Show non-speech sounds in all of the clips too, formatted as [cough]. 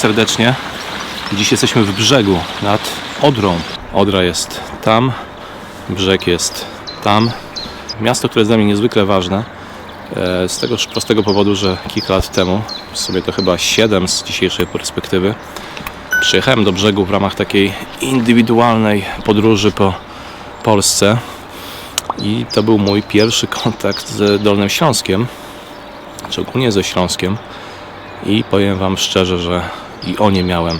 Serdecznie. Dziś jesteśmy w brzegu nad Odrą. Odra jest tam, brzeg jest tam. Miasto, które jest dla mnie niezwykle ważne. e, Z tego prostego powodu, że kilka lat temu, w sobie to chyba 7 z dzisiejszej perspektywy, przyjechałem do brzegu w ramach takiej indywidualnej podróży po Polsce. I to był mój pierwszy kontakt z Dolnym Śląskiem, czy ogólnie ze Śląskiem. I powiem Wam szczerze, że i o nie miałem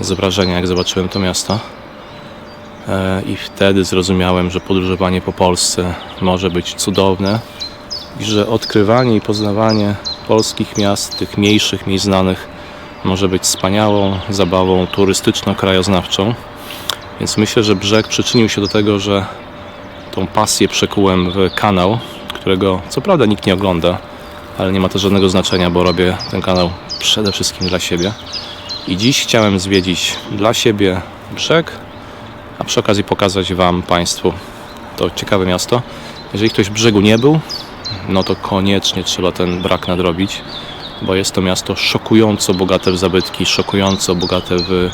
z wrażenia, jak zobaczyłem to miasto. E, I wtedy zrozumiałem, że podróżowanie po Polsce może być cudowne i że odkrywanie i poznawanie polskich miast, tych mniejszych, mniej znanych, może być wspaniałą zabawą turystyczno-krajoznawczą. Więc myślę, że brzeg przyczynił się do tego, że tą pasję przekułem w kanał, którego co prawda nikt nie ogląda, ale nie ma to żadnego znaczenia, bo robię ten kanał przede wszystkim dla siebie. I dziś chciałem zwiedzić dla siebie brzeg, a przy okazji pokazać Wam, Państwu to ciekawe miasto. Jeżeli ktoś brzegu nie był, no to koniecznie trzeba ten brak nadrobić, bo jest to miasto szokująco bogate w zabytki, szokująco bogate w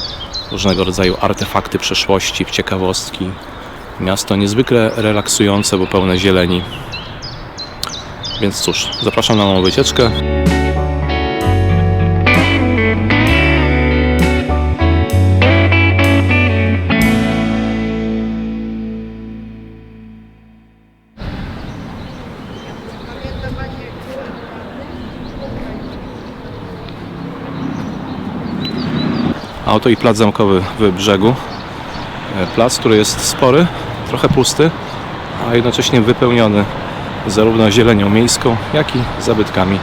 różnego rodzaju artefakty przeszłości, w ciekawostki. Miasto niezwykle relaksujące, bo pełne zieleni. Więc cóż, zapraszam na małą wycieczkę. A oto i plac zamkowy w brzegu. E, Plac, który jest spory, trochę pusty, a jednocześnie wypełniony zarówno zielenią miejską, jak i zabytkami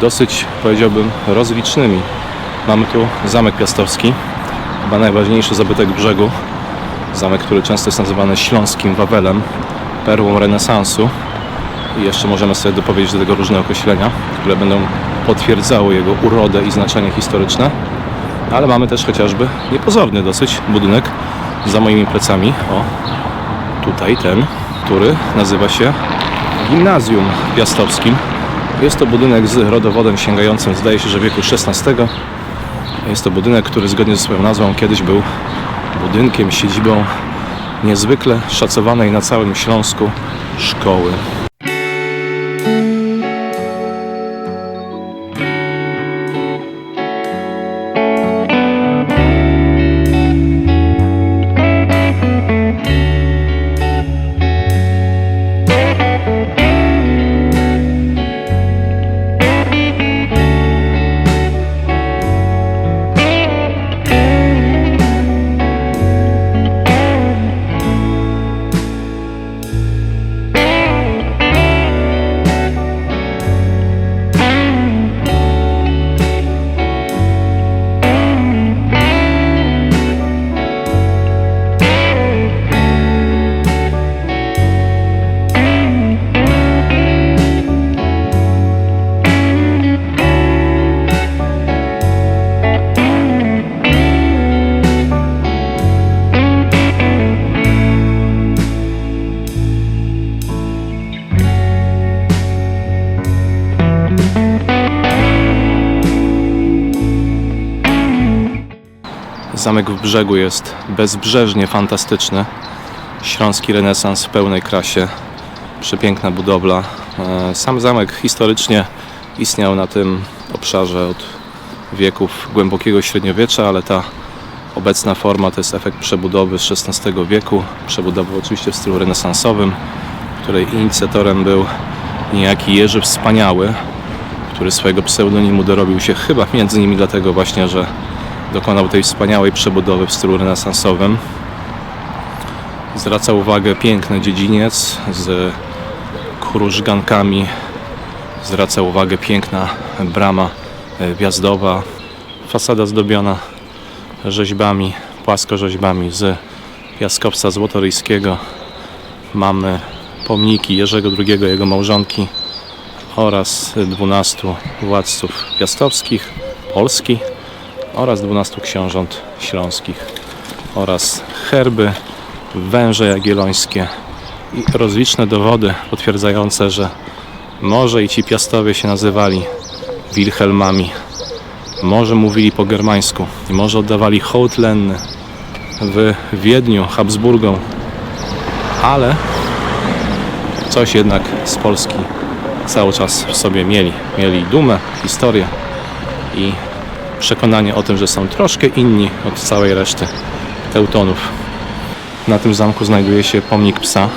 dosyć, powiedziałbym, rozlicznymi. Mamy tu Zamek Piastowski, chyba najważniejszy zabytek brzegu. Zamek, który często jest nazywany Śląskim Wawelem, perłą renesansu. I jeszcze możemy sobie dopowiedzieć do tego różne określenia, które będą potwierdzały jego urodę i znaczenie historyczne. Ale mamy też chociażby niepozorny dosyć budynek za moimi plecami. O, tutaj ten, który nazywa się Gimnazjum Piastowskim. Jest to budynek z rodowodem sięgającym, zdaje się, że wieku XVI. Jest to budynek, który zgodnie ze swoją nazwą kiedyś był budynkiem, siedzibą niezwykle szacowanej na całym Śląsku szkoły. Zamek w brzegu jest bezbrzeżnie fantastyczny. Śląski renesans w pełnej krasie. Przepiękna budowla. E, Sam zamek historycznie istniał na tym obszarze od wieków głębokiego średniowiecza, ale ta obecna forma to jest efekt przebudowy z XVI wieku. Przebudowy oczywiście w stylu renesansowym, której inicjatorem był niejaki Jerzy Wspaniały, który swojego pseudonimu dorobił się chyba między innymi dlatego właśnie, że dokonał tej wspaniałej przebudowy w stylu renesansowym. Zwraca uwagę piękny dziedziniec z krużgankami. Zwraca uwagę piękna brama e, wjazdowa, fasada zdobiona rzeźbami, płaskorzeźbami z piaskowca złotoryjskiego. Mamy pomniki Jerzego II, jego małżonki oraz 12 władców piastowskich, Polski oraz 12 książąt śląskich oraz herby, węże jagiellońskie i rozliczne dowody potwierdzające, że może i ci piastowie się nazywali Wilhelmami. może mówili po germańsku i może oddawali hołd lenny w Wiedniu, Habsburgom, ale coś jednak z Polski cały czas w sobie mieli. Mieli dumę, historię i przekonanie o tym, że są troszkę inni od całej reszty Teutonów. Na tym zamku znajduje się pomnik psa,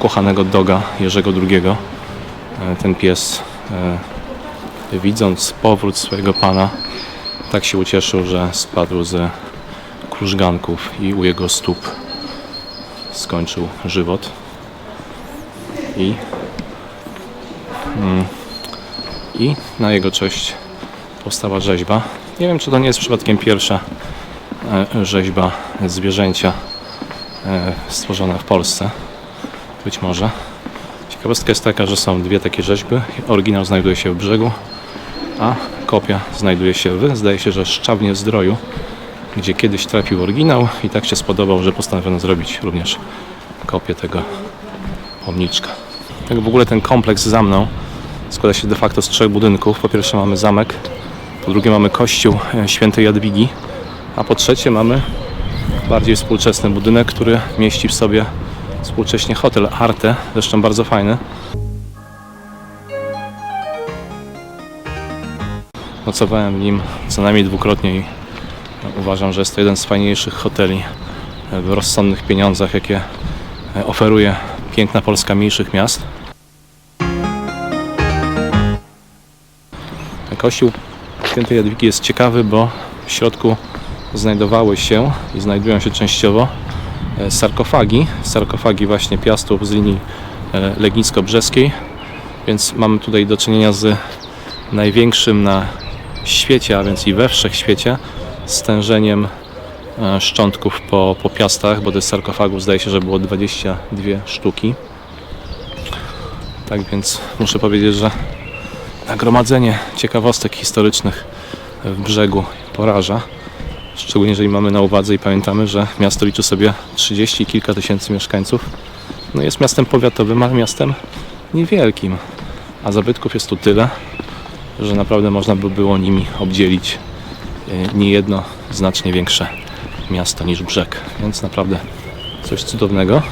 kochanego doga Jerzego II. E, Ten pies, e, widząc powrót swojego pana, tak się ucieszył, że spadł ze krużganków i u jego stóp skończył żywot. I, mm, I na jego cześć powstała rzeźba. Nie wiem, czy to nie jest przypadkiem pierwsza e, rzeźba zwierzęcia e, stworzona w Polsce. Być może. Ciekawostka jest taka, że są dwie takie rzeźby. Oryginał znajduje się w brzegu, a kopia znajduje się w, zdaje się, że Szczawnie Zdroju, gdzie kiedyś trafił oryginał i tak się spodobał, że postanowiono zrobić również kopię tego pomniczka. Tak w ogóle ten kompleks za mną składa się de facto z trzech budynków. Po pierwsze mamy zamek, po drugie mamy kościół e, świętej Jadwigi, a po trzecie mamy bardziej współczesny budynek, który mieści w sobie współcześnie hotel Arte, zresztą bardzo fajny. Nocowałem w nim co najmniej dwukrotnie i uważam, że jest to jeden z fajniejszych hoteli w rozsądnych pieniądzach, jakie e, oferuje piękna Polska mniejszych miast. Kościół Świętej Jadwigi jest ciekawy, bo w środku znajdowały się i znajdują się częściowo e, sarkofagi, sarkofagi właśnie piastów z linii e, legnicko-brzeskiej, więc mamy tutaj do czynienia z największym na świecie, a więc i we wszechświecie, stężeniem e, szczątków po, po piastach, bo tych sarkofagów zdaje się, że było 22 sztuki. Tak więc muszę powiedzieć, że nagromadzenie ciekawostek historycznych w brzegu poraża. Szczególnie jeżeli mamy na uwadze i pamiętamy, że miasto liczy sobie 30 kilka tysięcy mieszkańców. No jest miastem powiatowym, ale miastem niewielkim. A zabytków jest tu tyle, że naprawdę można by było nimi obdzielić e, niejedno znacznie większe miasto niż brzeg. Więc naprawdę coś cudownego.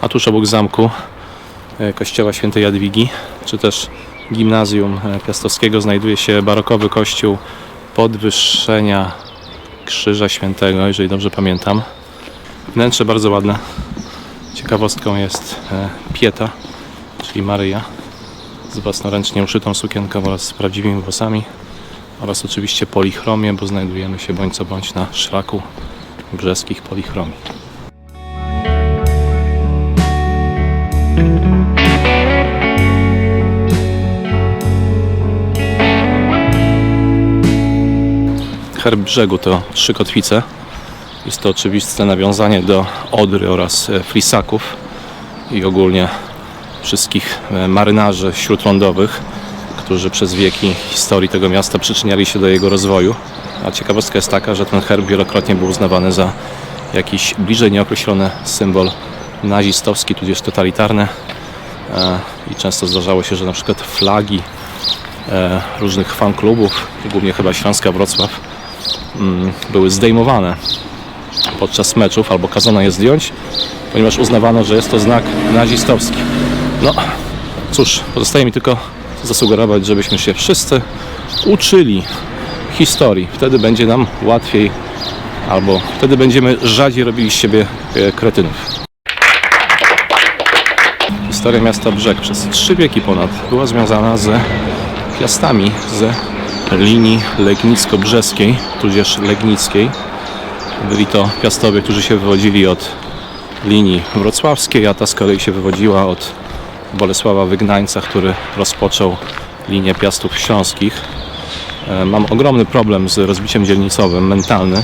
A tuż obok zamku e, kościoła świętej Jadwigi, czy też gimnazjum e, piastowskiego znajduje się barokowy kościół podwyższenia Krzyża Świętego, jeżeli dobrze pamiętam. Wnętrze bardzo ładne. Ciekawostką jest e, Pieta, czyli Maryja z własnoręcznie uszytą sukienką oraz z prawdziwymi włosami oraz oczywiście polichromie, bo znajdujemy się bądź co bądź na szlaku brzeskich polichromii. Herb brzegu to trzy kotwice. Jest to oczywiste nawiązanie do Odry oraz e, Frisaków i ogólnie wszystkich e, marynarzy śródlądowych, którzy przez wieki historii tego miasta przyczyniali się do jego rozwoju. A ciekawostka jest taka, że ten herb wielokrotnie był uznawany za jakiś bliżej nieokreślony symbol nazistowski, tudzież totalitarny. E, I często zdarzało się, że na przykład flagi różnych fanklubów, głównie chyba Śląska Wrocław, były zdejmowane podczas meczów albo kazano je zdjąć, ponieważ uznawano, że jest to znak nazistowski. No cóż, pozostaje mi tylko zasugerować, żebyśmy się wszyscy uczyli historii. Wtedy będzie nam łatwiej, albo wtedy będziemy rzadziej robili z siebie e, kretynów. Historia miasta Brzeg przez trzy wieki ponad była związana z piastami z linii legnicko-brzeskiej, tudzież legnickiej. Byli to piastowie, którzy się wywodzili od linii wrocławskiej, a ta z kolei się wywodziła od Bolesława Wygnańca, który rozpoczął linię piastów śląskich. E, Mam ogromny problem z rozbiciem dzielnicowym, mentalny,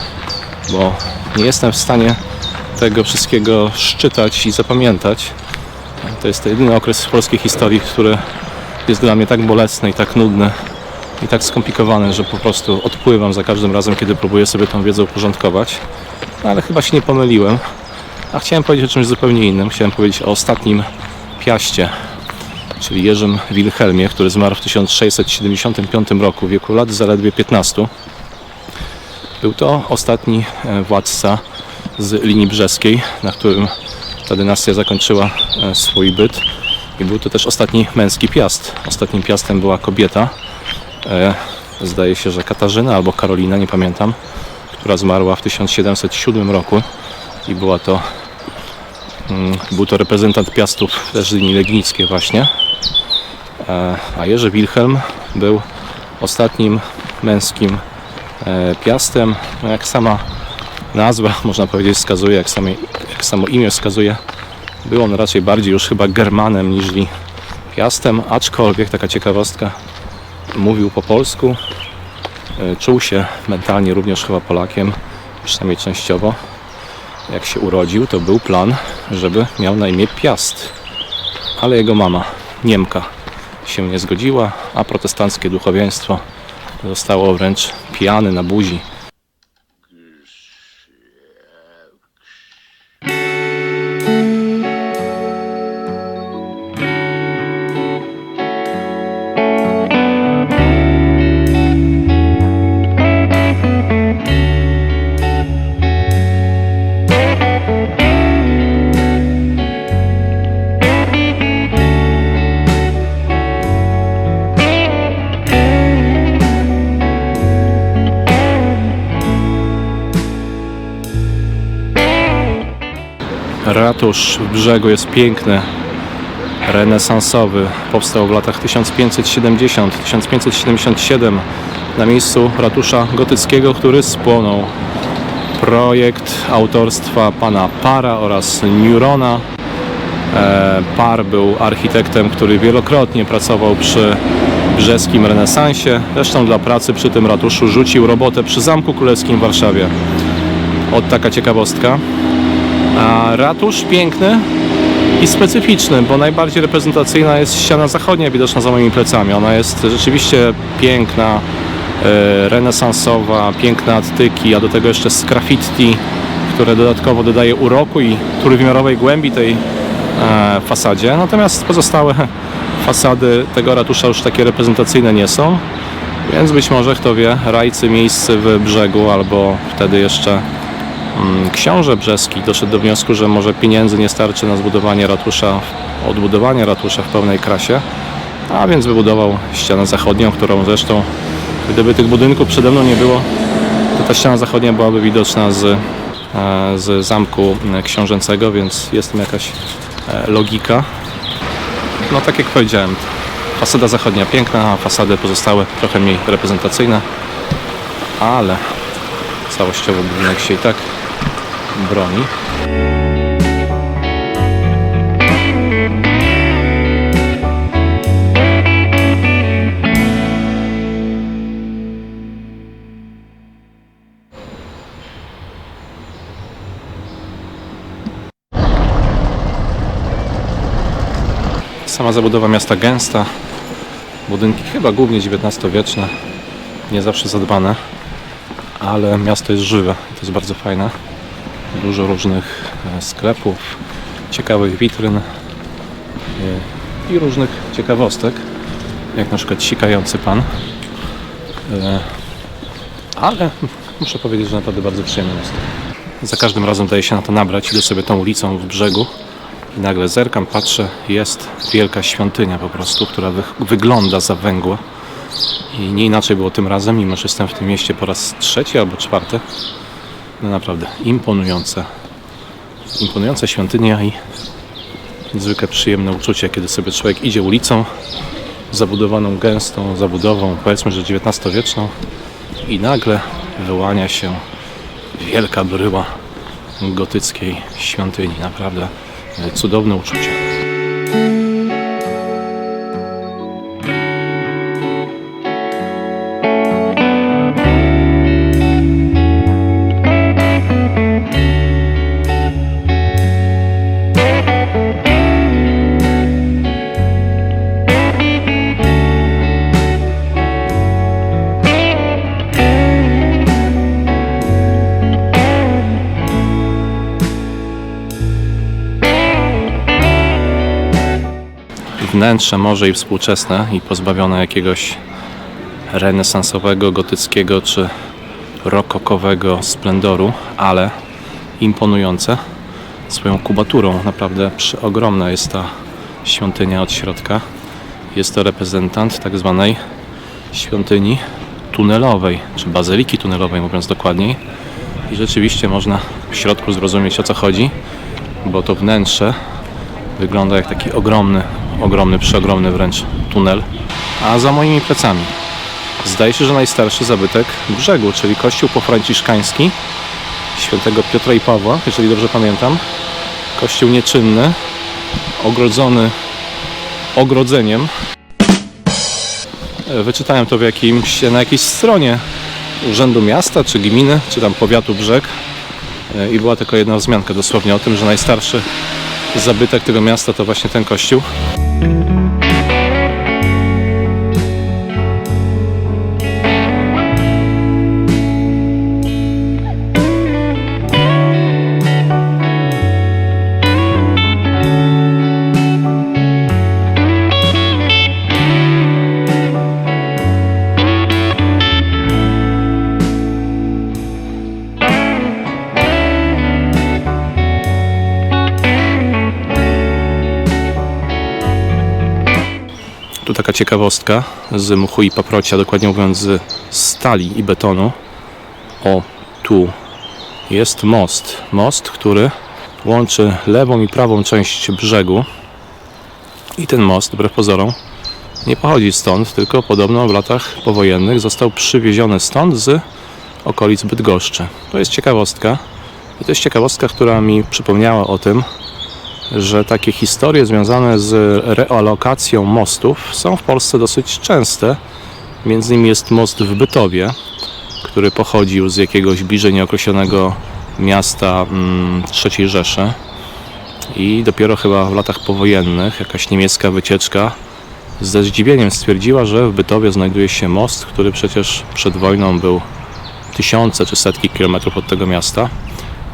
bo nie jestem w stanie tego wszystkiego szczytać i zapamiętać. To jest jedyny okres w polskiej historii, który jest dla mnie tak bolesny i tak nudny i tak skomplikowany, że po prostu odpływam za każdym razem, kiedy próbuję sobie tą wiedzę uporządkować. No, ale chyba się nie pomyliłem. A chciałem powiedzieć o czymś zupełnie innym. Chciałem powiedzieć o ostatnim piaście, czyli Jerzym Wilhelmie, który zmarł w 1675 roku, w wieku lat zaledwie 15. Był to ostatni e, władca z linii brzeskiej, na którym ta dynastia zakończyła e, swój byt. I był to też ostatni męski piast. Ostatnim piastem była kobieta, zdaje się, że Katarzyna albo Karolina, nie pamiętam, która zmarła w 1707 roku i była to mm, był to reprezentant piastów też z linii legnickiej właśnie. E, A Jerzy Wilhelm był ostatnim męskim e, piastem. No jak sama nazwa, [laughs] można powiedzieć, wskazuje, jak, same, jak samo imię wskazuje, był on raczej bardziej już chyba Germanem niż piastem, aczkolwiek taka ciekawostka, mówił po polsku, e, czuł się mentalnie również chyba Polakiem, przynajmniej częściowo. Jak się urodził, to był plan, żeby miał na imię Piast, ale jego mama, Niemka, się nie zgodziła, a protestanckie duchowieństwo zostało wręcz pijany na buzi. Ratusz w brzegu jest piękny, renesansowy. Powstał w latach 1570-1577 na miejscu ratusza gotyckiego, który spłonął. Projekt autorstwa pana Para oraz Nurona. E, Par był architektem, który wielokrotnie pracował przy brzeskim renesansie. Zresztą dla pracy przy tym ratuszu rzucił robotę przy Zamku Królewskim w Warszawie. Od taka ciekawostka. A ratusz piękny i specyficzny, bo najbardziej reprezentacyjna jest ściana zachodnia widoczna za moimi plecami. Ona jest rzeczywiście piękna, e, renesansowa, piękne attyki, a do tego jeszcze sgraffiti, które dodatkowo dodaje uroku i trójwymiarowej głębi tej e, fasadzie. Natomiast pozostałe [laughs] fasady tego ratusza już takie reprezentacyjne nie są. Więc być może, kto wie, rajcy miejscy w brzegu albo wtedy jeszcze książę brzeski doszedł do wniosku, że może pieniędzy nie starczy na zbudowanie ratusza, odbudowanie ratusza w pełnej krasie, a więc wybudował ścianę zachodnią, którą zresztą, gdyby tych budynków przede mną nie było, to ta ściana zachodnia byłaby widoczna z, e, z zamku książęcego, więc jest tam jakaś e, logika. No tak jak powiedziałem, fasada zachodnia piękna, a fasady pozostałe trochę mniej reprezentacyjne, ale całościowo budynek się i tak broni. Sama zabudowa miasta gęsta, budynki chyba głównie XIX-wieczne, nie zawsze zadbane, ale miasto jest żywe i to jest bardzo fajne. Dużo różnych e, sklepów, ciekawych witryn e, i różnych ciekawostek, jak na przykład sikający pan. E, Ale muszę powiedzieć, że naprawdę bardzo przyjemne miasto. Za każdym razem daje się na to nabrać, idę sobie tą ulicą w brzegu I nagle zerkam, patrzę, jest wielka świątynia po prostu, która wy wygląda za węgła. I nie inaczej było tym razem, mimo że jestem w tym mieście po raz trzeci albo czwarty. No naprawdę imponujące. Imponująca świątynia i niezwykle przyjemne uczucie, kiedy sobie człowiek idzie ulicą zabudowaną gęstą zabudową, powiedzmy, że XIX-wieczną i nagle wyłania się wielka bryła gotyckiej świątyni. Naprawdę cudowne uczucie. Wnętrze może i współczesne i pozbawione jakiegoś renesansowego, gotyckiego czy rokokowego splendoru, ale imponujące swoją kubaturą. Naprawdę przeogromna jest ta świątynia od środka. Jest to reprezentant tak zwanej świątyni tunelowej, czy bazyliki tunelowej mówiąc dokładniej. I rzeczywiście można w środku zrozumieć o co chodzi, bo to wnętrze wygląda jak taki ogromny, ogromny, przeogromny wręcz tunel. A za moimi plecami zdaje się, że najstarszy zabytek brzegu, czyli kościół pofranciszkański świętego Piotra i Pawła, jeżeli dobrze pamiętam. Kościół nieczynny, ogrodzony ogrodzeniem. E, Wyczytałem to w jakimś, na jakiejś stronie Urzędu Miasta, czy Gminy, czy tam Powiatu Brzeg E, i była tylko jedna wzmianka dosłownie o tym, że najstarszy zabytek tego miasta to właśnie ten kościół. Ciekawostka z mchu i paprocia, dokładnie mówiąc z stali i betonu. O, tu jest most. Most, który łączy lewą i prawą część brzegu. I ten most, wbrew pozorom, nie pochodzi stąd, tylko podobno w latach powojennych został przywieziony stąd z okolic Bydgoszczy. To jest ciekawostka. I to jest ciekawostka, która mi przypomniała o tym, że takie historie związane z realokacją mostów są w Polsce dosyć częste. Między innymi jest most w Bytowie, który pochodził z jakiegoś bliżej nieokreślonego miasta mm, III Rzeszy. I dopiero chyba w latach powojennych jakaś niemiecka wycieczka ze zdziwieniem stwierdziła, że w Bytowie znajduje się most, który przecież przed wojną był tysiące czy setki kilometrów od tego miasta.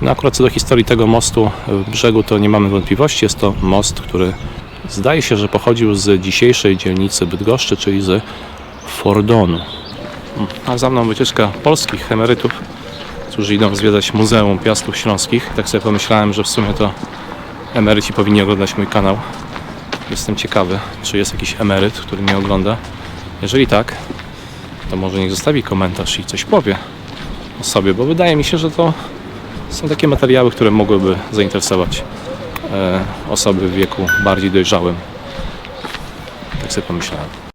No akurat co do historii tego mostu w brzegu to nie mamy wątpliwości. Jest to most, który zdaje się, że pochodził z dzisiejszej dzielnicy Bydgoszczy, czyli z Fordonu. A za mną wycieczka polskich emerytów, którzy idą zwiedzać Muzeum Piastów Śląskich. Tak sobie pomyślałem, że w sumie to emeryci powinni oglądać mój kanał. Jestem ciekawy, czy jest jakiś emeryt, który mnie ogląda. Jeżeli tak, to może niech zostawi komentarz i coś powie o sobie, bo wydaje mi się, że to są takie materiały, które mogłyby zainteresować e, osoby w wieku bardziej dojrzałym. Tak sobie pomyślałem.